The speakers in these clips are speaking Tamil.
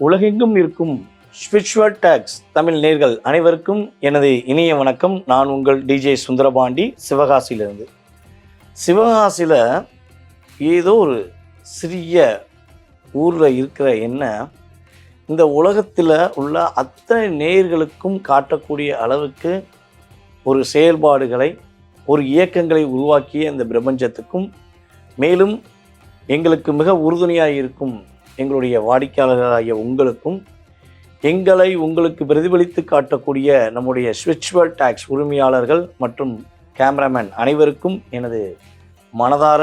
உலகெங்கும் இருக்கும் ஸ்பிரிச்சுவல் டாக்ஸ் தமிழ் நேர்கள் அனைவருக்கும் எனது இனிய வணக்கம். நான் உங்கள் டிஜே சுந்தரபாண்டி சிவகாசியிலிருந்து. சிவகாசியில் ஏதோ ஒரு சிறிய ஊரில் இருக்கிற என்ன இந்த உலகத்தில் உள்ள அத்தனை நேர்களுக்கும் காட்டக்கூடிய அளவுக்கு ஒரு செயல்பாடுகளை ஒரு இயக்கங்களை உருவாக்கிய இந்த பிரபஞ்சத்துக்கும் மேலும் எங்களுக்கு மிக உறுதுணையாக இருக்கும் எங்களுடைய வாடிக்கையாளர்களாகிய உங்களுக்கும் எங்களை உங்களுக்கு பிரதிபலித்து காட்டக்கூடிய நம்முடைய ஸ்விட்ச்வல் டாக்ஸ் உரிமையாளர்கள் மற்றும் கேமராமேன் அனைவருக்கும் எனது மனதார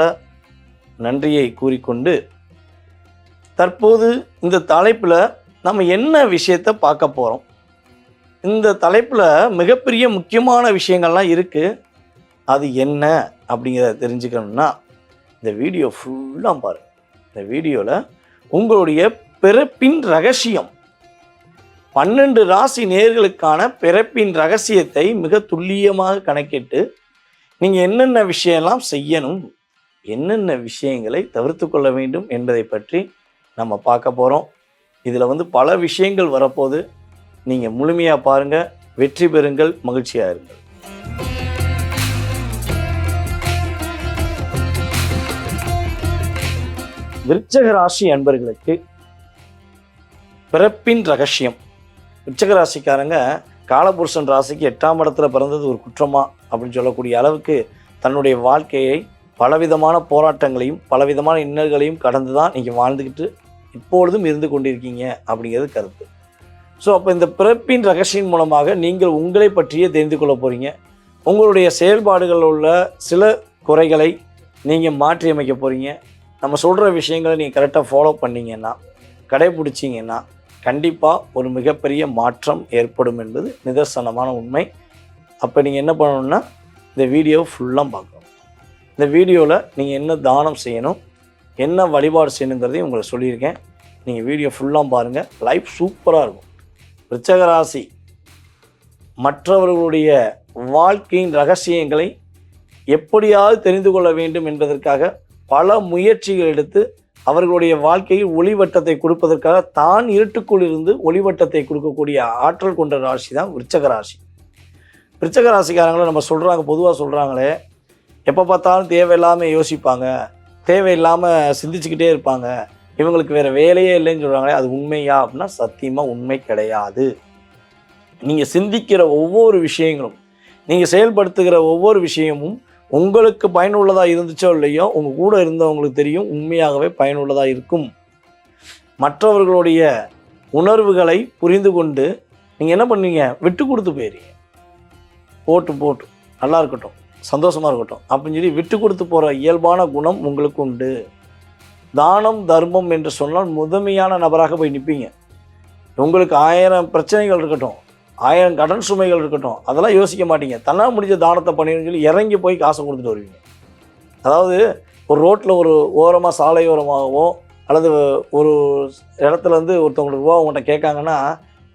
நன்றியை கூறிக்கொண்டு தற்போது இந்த தலைப்பில் நம்ம என்ன விஷயத்தை பார்க்க போகிறோம் இந்த தலைப்பில் மிகப்பெரிய முக்கியமான விஷயங்கள்லாம் இருக்குது அது என்ன அப்படிங்கிறத தெரிஞ்சுக்கணும்னா இந்த வீடியோ ஃபுல்லாக பாருங்கள் இந்த வீடியோவில் உங்களுடைய பிறப்பின் ரகசியம். பன்னெண்டு ராசி நேர்களுக்கான பிறப்பின் ரகசியத்தை மிக துல்லியமாக கணக்கிட்டு நீங்கள் என்னென்ன விஷயம்லாம் செய்யணும் என்னென்ன விஷயங்களை தவிர்த்து கொள்ள வேண்டும் என்பதை பற்றி நம்ம பார்க்க போகிறோம் இதில் வந்து பல விஷயங்கள் வரப்போது நீங்கள் முழுமையாக பாருங்கள் வெற்றி பெறுங்கள். மகிழ்ச்சியாக இருங்கள். விருச்சக ராசி அன்பர்களுக்கு பிறப்பின் ரகசியம். விருச்சக ராசிக்காரங்க காலபுருஷன் ராசிக்கு எட்டாம் இடத்துல பிறந்தது ஒரு குற்றமா அப்படின்னு சொல்லக்கூடிய அளவுக்கு தன்னுடைய வாழ்க்கையை பலவிதமான போராட்டங்களையும் பலவிதமான இன்னல்களையும் கடந்து தான் நீங்கள் வாழ்ந்துக்கிட்டு இப்பொழுதும் இருந்து கொண்டிருக்கீங்க அப்படிங்கிறது கருத்து. ஸோ அப்போ இந்த பிறப்பின் ரகசியம் மூலமாக நீங்கள் உங்களை பற்றியே தெரிந்து கொள்ள போகிறீங்க உங்களுடைய செயல்பாடுகளில் உள்ள சில குறைகளை நீங்கள் மாற்றி அமைக்க போகிறீங்க நம்ம சொல்கிற விஷயங்களை நீங்கள் கரெக்டாக ஃபாலோ பண்ணிங்கன்னா கடைபிடிச்சிங்கன்னா கண்டிப்பாக ஒரு மிகப்பெரிய மாற்றம் ஏற்படும் என்பது நிதர்சனமான உண்மை. அப்போ நீங்கள் என்ன பண்ணணும்னா இந்த வீடியோவை ஃபுல்லாக பார்க்கணும். இந்த வீடியோவில் நீங்கள் என்ன தானம் செய்யணும் என்ன வழிபாடு செய்யணுங்கிறதையும் உங்களுக்கு சொல்லியிருக்கேன். நீங்கள் வீடியோ ஃபுல்லாக பாருங்கள் லைஃப் சூப்பராக இருக்கும். விருச்சக ராசி மற்றவர்களுடைய வாழ்க்கையின் ரகசியங்களை எப்படியாவது தெரிந்து கொள்ள வேண்டும் என்பதற்காக பல முயற்சிகள் எடுத்து அவர்களுடைய வாழ்க்கையில் ஒளிவட்டத்தை கொடுப்பதற்காக தான் இருட்டுக்குள் இருந்து ஒளிவட்டத்தை கொடுக்கக்கூடிய ஆற்றல் கொண்ட ராசி தான் விருச்சக ராசி. விருச்சக ராசிக்காரங்களை நம்ம சொல்கிறாங்க பொதுவாக சொல்கிறாங்களே எப்போ பார்த்தாலும் தேவையில்லாமல் யோசிப்பாங்க தேவையில்லாமல் சிந்திச்சுக்கிட்டே இருப்பாங்க. இவங்களுக்கு வேறு வேலையே இல்லைன்னு சொல்கிறாங்களே அது உண்மையா அப்படின்னா சத்தியமாக உண்மை கிடையாது. நீங்கள் சிந்திக்கிற ஒவ்வொரு விஷயங்களும் நீங்கள் செயல்படுத்துகிற ஒவ்வொரு விஷயமும் உங்களுக்கு பயனுள்ளதாக இருந்துச்சோ இல்லையோ உங்கள் கூட இருந்தவங்களுக்கு தெரியும் உண்மையாகவே பயனுள்ளதாக இருக்கும். மற்றவர்களுடைய உணர்வுகளை புரிந்து கொண்டு நீங்கள் என்ன பண்ணுவீங்க விட்டு கொடுத்து போயிடுறீங்க. போட்டு போட்டு. நல்லா இருக்கட்டும். சந்தோஷமாக இருக்கட்டும். அப்படின்னு சொல்லி விட்டு கொடுத்து போகிற இயல்பான குணம் உங்களுக்கு உண்டு. தானம் தர்மம் என்று சொன்னால் முதன்மையான நபராக போய் நிற்பீங்க உங்களுக்கு ஆயிரம் பிரச்சனைகள் இருக்கட்டும். ஆயிரம் கடன் சுமைகள் இருக்கட்டும் அதெல்லாம் யோசிக்க மாட்டீங்க. தன்னால் முடிஞ்ச தானத்தை பண்ணிடுன்னு சொல்லி இறங்கி போய் காசை கொடுத்துட்டு வருவீங்க. அதாவது ஒரு ரோட்டில் ஒரு ஓரமாக சாலையோரமாகவோ அல்லது ஒரு இடத்துலேருந்து ஒருத்தவங்களுக்கு ரூபா உங்கள்கிட்ட கேட்காங்கன்னா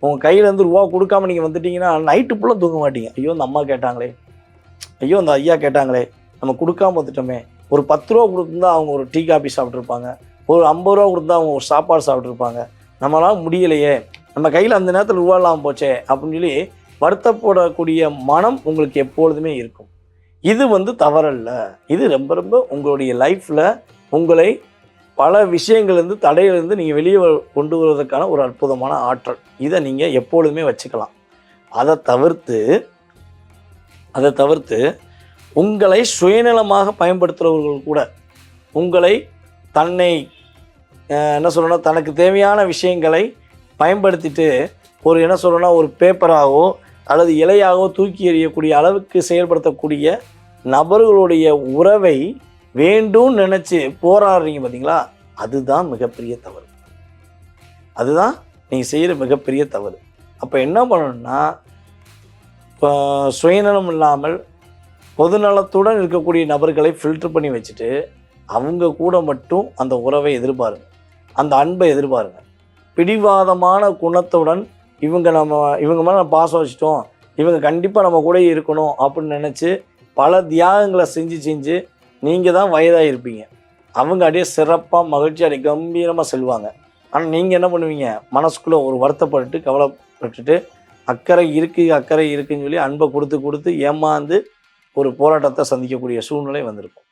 உங்கள் கையிலேருந்து ரூபா கொடுக்காம நீங்கள் வந்துட்டீங்கன்னா நைட்டு ஃபுல்லாக தூங்க மாட்டீங்க. ஐயோ அந்த அம்மா கேட்டாங்களே. ஐயோ அந்த ஐயா கேட்டாங்களே. நம்ம கொடுக்காம வந்துட்டோமே. ஒரு பத்து ரூபா கொடுத்துருந்தா அவங்க ஒரு டீ காபி சாப்பிட்ருப்பாங்க ஒரு ஐம்பது ரூபா கொடுத்தா அவங்க ஒரு சாப்பாடு சாப்பிட்ருப்பாங்க நம்மளால் முடியலையே. நம்ம கையில் அந்த நேரத்தில் ரூபா போச்சே அப்படின்னு சொல்லி வருத்தப்படக்கூடிய மனம் உங்களுக்கு எப்பொழுதுமே இருக்கும். இது வந்து தவறல்ல. இது ரொம்ப ரொம்ப உங்களுடைய லைஃப்பில் உங்களை பல விஷயங்கள்லேருந்து தடையிலேருந்து நீங்கள் வெளியே கொண்டு வருவதற்கான ஒரு அற்புதமான ஆற்றல். இதை நீங்கள் எப்பொழுதுமே வச்சுக்கலாம். அதை தவிர்த்து அதை தவிர்த்து உங்களை சுயநலமாக பயன்படுத்துகிறவர்கள் கூட உங்களை தன்னை என்ன சொல்லணும் தனக்கு தேவையான விஷயங்களை பயன்படுத்திட்டு ஒரு என்ன சொல்லணும்னா ஒரு பேப்பராகவோ அல்லது இலையாகவோ தூக்கி எறியக்கூடிய அளவுக்கு செயல்படுத்தக்கூடிய நபர்களுடைய உறவை வேண்டும் நினச்சி போராடுறீங்க பார்த்தீங்களா அதுதான் மிகப்பெரிய தவறு. அதுதான் நீங்கள் செய்கிற மிகப்பெரிய தவறு. அப்போ என்ன பண்ணணும்னா இப்போ சுயநலம் இல்லாமல் பொதுநலத்துடன் இருக்கக்கூடிய நபர்களை ஃபில்டர் பண்ணி வச்சுட்டு அவங்க கூட மட்டும் அந்த உறவை எதிர்பாருங்க. அந்த அன்பை எதிர்பாருங்க. பிடிவாதமான குணத்துடன் இவங்க நம்ம இவங்க மேலே நம்ம பாசம் வச்சிட்டோம். இவங்க கண்டிப்பாக நம்ம கூட இருக்கணும் அப்படின்னு நினச்சி பல தியாகங்களை செஞ்சு செஞ்சு நீங்கள் தான் வயதாக இருப்பீங்க. அவங்க அப்படியே சிறப்பாக மகிழ்ச்சியாக கம்பீரமாக செல்வாங்க. ஆனால் நீங்கள் என்ன பண்ணுவீங்க? மனசுக்குள்ளே ஒரு வருத்தப்பட்டு கவலைப்பட்டுட்டு அக்கறை இருக்குது அக்கறை இருக்குன்னு சொல்லி அன்பை கொடுத்து கொடுத்து ஏமாந்து ஒரு போராட்டத்தை சந்திக்கக்கூடிய சூழ்நிலை வந்திருக்கும்.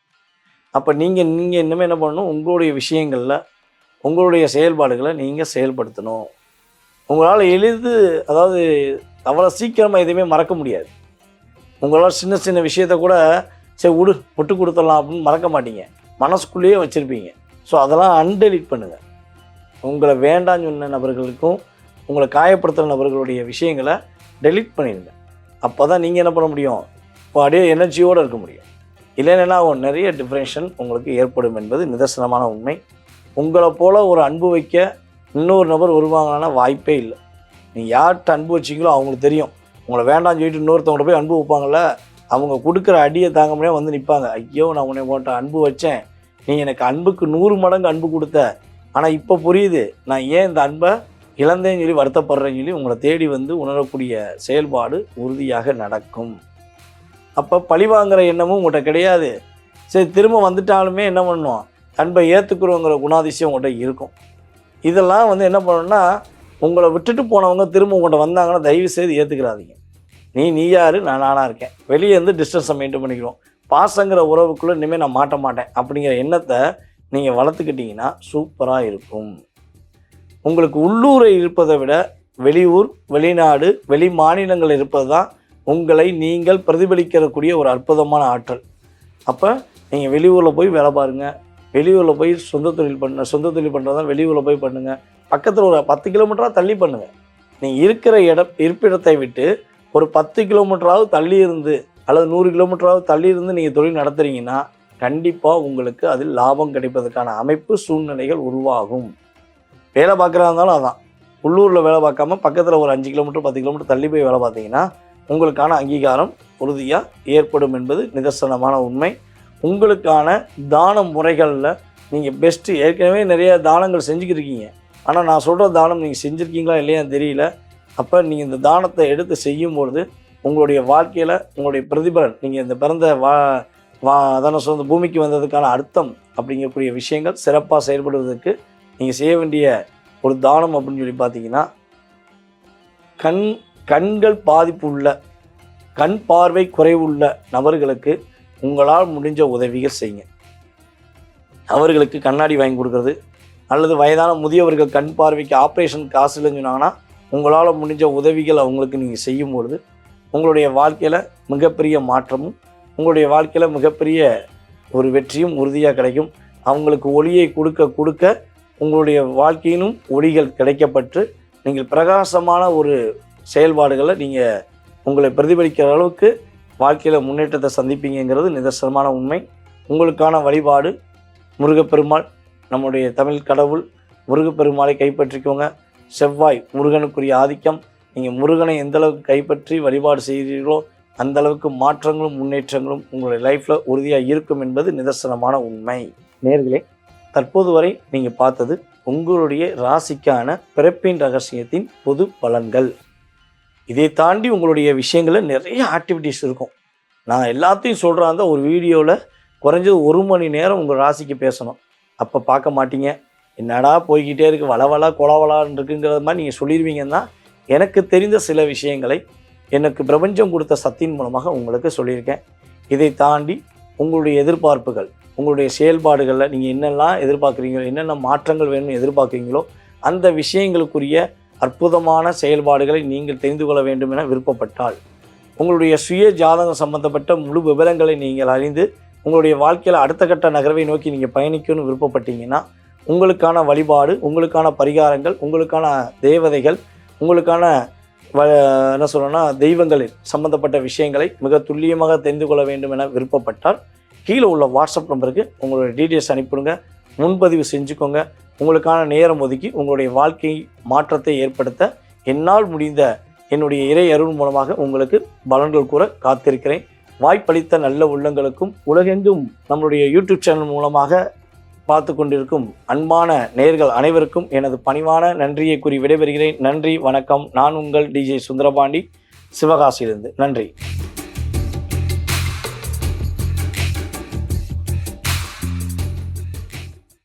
அப்போ நீங்கள் நீங்கள் இன்னுமே என்ன பண்ணணும்? உங்களுடைய விஷயங்களில் உங்களுடைய செயல்பாடுகளை நீங்கள் செயல்படுத்தணும். உங்களால் எளிது அதாவது அவ்வளோ சீக்கிரமாக எதுவுமே மறக்க முடியாது. உங்களால் சின்ன சின்ன விஷயத்த கூட சரி விடு விட்டு கொடுத்துடலாம் அப்படின்னு மறக்க மாட்டீங்க. மனசுக்குள்ளேயே வச்சுருப்பீங்க. ஸோ அதெல்லாம் அன்டெலிட் பண்ணுங்கள் உங்களை வேண்டாம்னு சொன்ன நபர்களுக்கும் உங்களை காயப்படுத்துகிற நபர்களுடைய விஷயங்களை டெலீட் பண்ணிடுங்க. அப்போ தான் நீங்கள் என்ன பண்ண முடியும்? இப்போ அப்படியே எனர்ஜியோடு இருக்க முடியும். இல்லைன்னா நிறைய டிஃப்ரென்ஷன் உங்களுக்கு ஏற்படும் என்பது நிதர்சனமான உண்மை. உங்களை போல் ஒரு அன்பு வைக்க இன்னொரு நபர் வருவாங்கன்னா வாய்ப்பே இல்லை. நீங்கள் யார்கிட்ட அன்பு வச்சிங்களோ அவங்களுக்கு தெரியும். உங்களை வேண்டாம்னு சொல்லிட்டு இன்னொருத்தவங்கள போய் அன்பு வைப்பாங்கள்ல அவங்க கொடுக்குற அடியை தாங்க முடியாது வந்து நிற்பாங்க ஐயோ நான் உன்னை போட்ட அன்பு வச்சேன். நீ எனக்கு அன்புக்கு நூறு மடங்கு அன்பு கொடுத்த. ஆனால் இப்போ புரியுது. நான் ஏன் இந்த அன்பை இழந்தேன்னு சொல்லி வருத்தப்படுறேன்னு சொல்லி உங்களை தேடி வந்து உணரக்கூடிய செயல்பாடு உறுதியாக நடக்கும். அப்போ பழிவாங்கிற எண்ணமும் உங்கள்கிட்ட கிடையாது. சரி திரும்ப வந்துட்டாலுமே என்ன பண்ணும் அன்பை ஏற்றுக்குறோங்கிற குணாதிசயம் உங்கள்கிட்ட இருக்கும். இதெல்லாம் வந்து என்ன பண்ணணும்னா உங்களை விட்டுட்டு போனவங்க திரும்ப உங்கள்கிட்ட வந்தாங்கன்னா தயவு செய்து ஏற்றுக்கிறாதீங்க நீ நீ யார்? நான் நானாக இருக்கேன். வெளியே இருந்து டிஸ்டன்ஸை மெயின்டைன் பண்ணிக்கிறோம். பாசங்கிற உறவுக்குள்ளே இனிமேல் நான் மாட்ட மாட்டேன். அப்படிங்கிற எண்ணத்தை நீங்கள் வளர்த்துக்கிட்டிங்கன்னா சூப்பராக இருக்கும். உங்களுக்கு உள்ளூரை இருப்பதை விட வெளியூர் வெளிநாடு வெளி மாநிலங்கள் இருப்பது தான் உங்களை நீங்கள் பிரதிபலிக்கக்கூடிய ஒரு அற்புதமான ஆற்றல். அப்போ நீங்கள் வெளியூரில் போய் வேலை பாருங்கள் வெளியூரில் போய் சொந்த தொழில் பண்ண சொந்த தொழில் பண்ணுறதா வெளியூரில் போய் பண்ணுங்கள் பக்கத்தில் ஒரு பத்து கிலோமீட்டராக தள்ளி பண்ணுங்கள் நீங்கள் இருக்கிற இடம் இருப்பிடத்தை விட்டு ஒரு பத்து கிலோமீட்டராவது தள்ளி இருந்து அல்லது நூறு கிலோமீட்டராவது தள்ளி இருந்து நீங்கள் தொழில் நடத்துகிறீங்கன்னா கண்டிப்பாக உங்களுக்கு அதில் லாபம் கிடைப்பதற்கான அமைப்பு சூழ்நிலைகள் உருவாகும். வேலை பார்க்குறதா இருந்தாலும் அதான். உள்ளூரில் வேலை பார்க்காம பக்கத்தில் ஒரு அஞ்சு கிலோமீட்டர் பத்து கிலோமீட்டர் தள்ளி போய் வேலை பார்த்தீங்கன்னா உங்களுக்கான அங்கீகாரம் உறுதியாக ஏற்படும் என்பது நிதர்சனமான உண்மை. உங்களுக்கான தான முறைகளில் நீங்கள் பெஸ்ட்டு ஏற்கனவே நிறைய தானங்கள் செஞ்சுக்கிட்டு இருக்கீங்க ஆனால் நான் சொல்கிற தானம் நீங்கள் செஞ்சுருக்கீங்களா இல்லையான்னு தெரியல. அப்போ நீங்கள் இந்த தானத்தை எடுத்து செய்யும்பொழுது உங்களுடைய வாழ்க்கையில் உங்களுடைய பிரதிபலன் நீங்கள் இந்த பிறந்த வா வா அதான சொந்த பூமிக்கு வந்ததுக்கான அர்த்தம் அப்படிங்கக்கூடிய விஷயங்கள் சிறப்பாக செயல்படுவதற்கு நீங்கள் செய்ய வேண்டிய ஒரு தானம் அப்படின்னு சொல்லி பார்த்தீங்கன்னா கண் கண்கள் பாதிப்பு உள்ள கண் பார்வை குறைவுள்ள நபர்களுக்கு உங்களால் முடிஞ்ச உதவிகள் செய்யுங்க. அவர்களுக்கு கண்ணாடி வாங்கி கொடுக்குறது அல்லது வயதான முதியவர்கள் கண் பார்வைக்கு ஆப்ரேஷன் காசு இல்லைன்னு சொன்னாங்கன்னா உங்களால் முடிஞ்ச உதவிகள் அவங்களுக்கு நீங்கள் செய்யும் பொழுது உங்களுடைய வாழ்க்கையில் மிகப்பெரிய மாற்றமும் உங்களுடைய வாழ்க்கையில் மிகப்பெரிய ஒரு வெற்றியும் உறுதியாக கிடைக்கும். அவங்களுக்கு ஒளியை கொடுக்க கொடுக்க உங்களுடைய வாழ்க்கையிலும் ஒளிகள் கிடைக்கப்பட்டு நீங்கள் பிரகாசமான ஒரு செயல்பாடுகளை நீங்கள் உங்களை பிரதிபலிக்கிற அளவுக்கு வாழ்க்கையில் முன்னேற்றத்தை சந்திப்பீங்கிறது நிதர்சனமான உண்மை. உங்களுக்கான வழிபாடு முருகப்பெருமாள் நம்முடைய தமிழ் கடவுள் முருகப்பெருமாளை கைப்பற்றிக்கோங்க. செவ்வாய் முருகனுக்குரிய ஆதிக்கம். நீங்கள் முருகனை எந்தளவுக்கு கைப்பற்றி வழிபாடு செய்கிறீர்களோ அந்த அளவுக்கு மாற்றங்களும் முன்னேற்றங்களும் உங்களுடைய லைஃப்பில் உறுதியாக இருக்கும் என்பது நிதர்சனமான உண்மை. நேர்களே தற்போது வரை நீங்கள் பார்த்தது உங்களுடைய ராசிக்கான பிறப்பின் ரகசியத்தின் பொது பலன்கள். இதை தாண்டி உங்களுடைய விஷயங்களில் நிறைய ஆக்டிவிட்டீஸ் இருக்கும். நான் எல்லாத்தையும் சொல்கிறாந்த ஒரு வீடியோவில் குறைஞ்சது ஒரு மணி நேரம் உங்கள் ராசிக்கு பேசணும். அப்போ பார்க்க மாட்டீங்க. என்னடா போய்கிட்டே இருக்குது வளவலா கொலவலான்னு இருக்குங்கிறது மாதிரி நீங்கள் சொல்லிடுவீங்கன்னா எனக்கு தெரிந்த சில விஷயங்களை எனக்கு பிரபஞ்சம் கொடுத்த சத்தின் மூலமாக உங்களுக்கு சொல்லியிருக்கேன். இதை தாண்டி உங்களுடைய எதிர்பார்ப்புகள் உங்களுடைய செயல்பாடுகளில் நீங்கள் என்னெல்லாம் எதிர்பார்க்குறீங்களோ என்னென்ன மாற்றங்கள் வேணும்னு எதிர்பார்க்குறீங்களோ அந்த விஷயங்களுக்குரிய அற்புதமான செயல்பாடுகளை நீங்கள் தெரிந்து கொள்ள வேண்டும் என விருப்பப்பட்டால். உங்களுடைய சுய ஜாதகம் சம்பந்தப்பட்ட முழு விவரங்களை நீங்கள் அறிந்து உங்களுடைய வாழ்க்கையில் அடுத்த கட்ட நகர்வை நோக்கி நீங்கள் பயணிக்கணும்னு விருப்பப்பட்டீங்கன்னா உங்களுக்கான வழிபாடு உங்களுக்கான பரிகாரங்கள் உங்களுக்கான தேவதைகள் உங்களுக்கான வ என்ன சொல்லணும்னா தெய்வங்களில் சம்பந்தப்பட்ட விஷயங்களை மிக துல்லியமாக தெரிந்து கொள்ள வேண்டும் என விருப்பப்பட்டால் கீழே உள்ள வாட்ஸ்அப் நம்பருக்கு உங்களுடைய டீட்டெயில்ஸ் அனுப்பிடுங்க முன்பதிவு செஞ்சுக்கோங்க. உங்களுக்கான நேரம் ஒதுக்கி உங்களுடைய வாழ்க்கை மாற்றத்தை ஏற்படுத்த என்னால் முடிந்த என்னுடைய இறை அருள் மூலமாக உங்களுக்கு பலன்கள் கூற காத்திருக்கிறேன். வாய்ப்பளித்த நல்ல உள்ளங்களுக்கும் உலகெங்கும் நம்மளுடைய யூடியூப் சேனல் மூலமாக பார்த்து கொண்டிருக்கும் அன்பான நேர்கள் அனைவருக்கும் எனது பணிவான நன்றியை கூறி விடைபெறுகிறேன். நன்றி வணக்கம். நான் உங்கள் டிஜே சுந்தரபாண்டி. சிவகாசியிலிருந்து நன்றி.